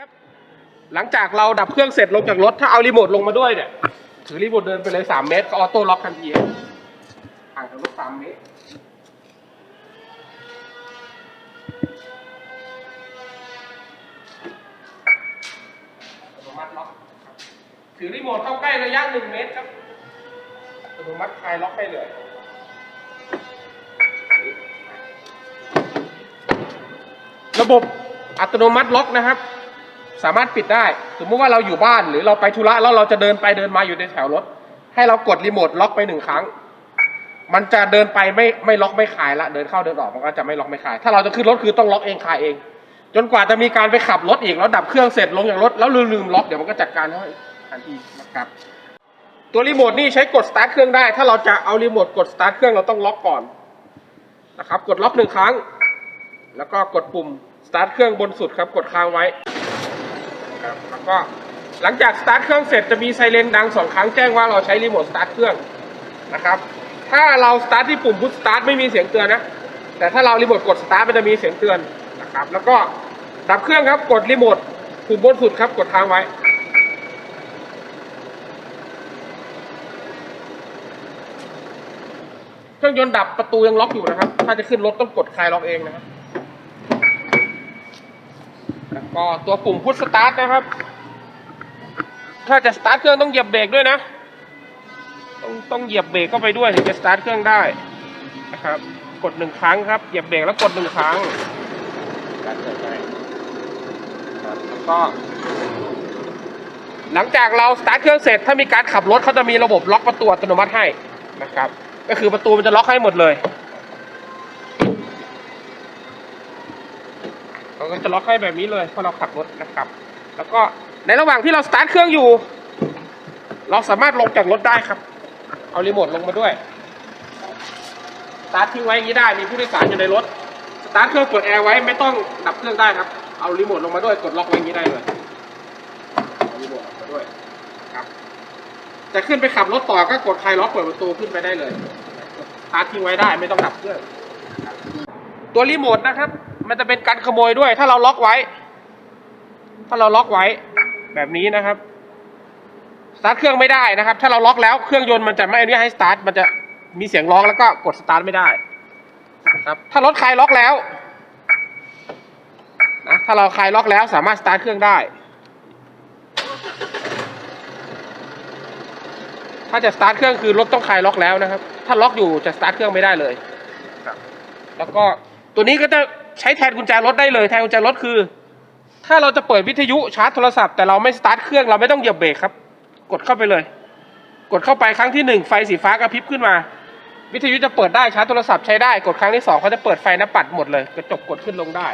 ครับ หลังจากเราดับเครื่องเสร็จลงจากรถ ถ้าเอารีโมทลงมาด้วยเนี่ย ถือรีโมทเดินไปเลยสามเมตร ก็ออโต้ล็อกทันทีครับห่างจากรถสามเมตรอัตโนมัติล็อกถือรีโมทเข้าใกล้ระยะหนึ่งเมตรครับอัตโนมัติคลายล็อกได้เลย ระบบอัตโนมัติล็อกนะครับ สามารถปิดได้ สมมุติว่าเราอยู่บ้านหรือเราไปธุระแล้วเราจะเดินไปเดินมาอยู่ในแถวรถ ให้เรากดรีโมทล็อกไปหนึ่งครั้ง มันจะเดินไปไม่ไม่ล็อกไม่คลายละเดินเข้าเดินออกมันก็จะไม่ล็อกไม่คลาย ถ้าเราจะขึ้นรถคือต้องล็อกเองคลายเอง จนกว่าจะมีการไปขับรถอีกแล้วดับเครื่องเสร็จลงจากรถแล้วลืมลืมล็อกเดี๋ยวมันก็จัดการให้ทันทีนะครับตัวรีโมทนี่ใช้กดสตาร์ทเครื่องได้ ถ้าเราจะเอารีโมทกดสตาร์ทเครื่องเราต้องล็อกก่อนนะครับ กดล็อกหนึ่งครั้ง แล้วก็กดปุ่มสตาร์ทเครื่องบนสุดครับ กดค้างไว้ นะครับแล้วก็หลังจากสตาร์ทเครื่องเสร็จจะมีไซเรนดังสองครั้งแจ้งว่าเราใช้รีโมทสตาร์ทเครื่องนะครับ ถ้าเราสตาร์ทที่ปุ่มพุทสตาร์ทไม่มีเสียงเตือนนะ แต่ถ้าเรารีโมทกดสตาร์ทมันจะมีเสียงเตือนนะครับ แล้วก็ดับเครื่องครับกดรีโมทปุ่มบนสุดครับกดค้างไว้เครื่องยนต์ดับประตูยังล็อกอยู่นะครับ ถ้าจะขึ้นรถต้องกดคลายล็อกเองนะครับ ก็ตัวปุ่มพุทสตาร์ทนะครับ ถ้าจะสตาร์ทเครื่องต้องเหยียบเบรกด้วยนะ ต้องต้องเหยียบเบรกเข้าไปด้วยถึงจะสตาร์ทเครื่องได้นะครับ กดหนึ่งครั้งครับ เหยียบเบรกแล้วกดหนึ่งครั้งการเกิดไครับแล้วก็ หลังจากเราสตาร์ทเครื่องเสร็จ ถ้ามีการขับรถเขาจะมีระบบล็อกประตูอัตโนมัติให้นะครับ ก็คือประตูมันจะล็อกให้หมดเลย เขาก็จะล็อกให้แบบนี้เลยพอเราขับรถนะครับ แล้วก็ในระหว่างที่เราสตาร์ทเครื่องอยู่ เราสามารถลงจากรถได้ครับ เอารีโมทลงมาด้วยสตาร์ททิ้งไว้อย่างนี้ได้มีผู้โดยสารอยู่ในรถสตาร์ทเครื่องเปิดแอร์ไว้ไม่ต้องดับเครื่องได้ครับ เอารีโมทลงมาด้วยกดล็อกไว้อย่างนี้ได้เลยเอารีโมทออกมาด้วยครับจะขึ้นไปขับรถต่อก็กดคลายล็อกเปิดประตูขึ้นไปได้เลยสตาร์ททิ้งไว้ได้ไม่ต้องดับเครื่องตัวรีโมทนะครับ มันจะเป็นการขโมยด้วย ถ้าเราล็อกไว้ ถ้าเราล็อกไว้แบบนี้นะครับสตาร์ทเครื่องไม่ได้นะครับ ถ้าเราล็อกแล้วเครื่องยนต์มันจะไม่อนุญาตให้สตาร์ทมันจะมีเสียงร้องแล้วก็กดสตาร์ทไม่ได้นะครับ ถ้ารถคลายล็อกแล้วนะถ้าเราคลายล็อกแล้วสามารถสตาร์ทเครื่องได้ ถ้าจะสตาร์ทเครื่องคือรถต้องคลายล็อกแล้วนะครับ ถ้าล็อกอยู่จะสตาร์ทเครื่องไม่ได้เลยแล้วก็ตัวนี้ก็จะ ใช้แทนกุญแจรถได้เลยแทนกุญแจรถคือ ถ้าเราจะเปิดวิทยุชาร์จโทรศัพท์แต่เราไม่สตาร์ทเครื่องเราไม่ต้องเหยียบเบรกครับ กดเข้าไปเลย กดเข้าไปครั้งที่หนึ่งไฟสีฟ้ากระพริบขึ้นมา วิทยุจะเปิดได้ชาร์จโทรศัพท์ใช้ได้กดครั้งที่สองเขาจะเปิดไฟหน้าปัดหมดเลยกระจกกดขึ้นลงได้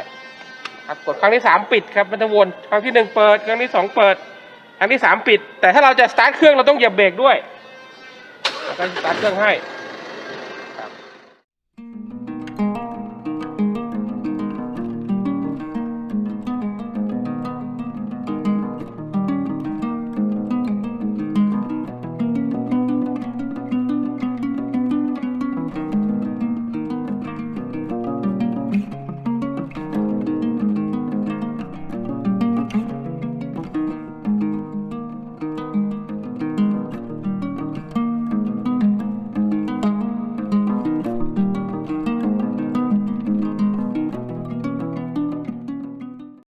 ครับกดครั้งที่สามปิดครับมันจะวนครั้งที่หนึ่งเปิดครั้งที่สองเปิดครั้งที่สามปิด แต่ถ้าเราจะสตาร์ทเครื่องเราต้องเหยียบเบรกด้วยแล้วก็สตาร์ทเครื่องให้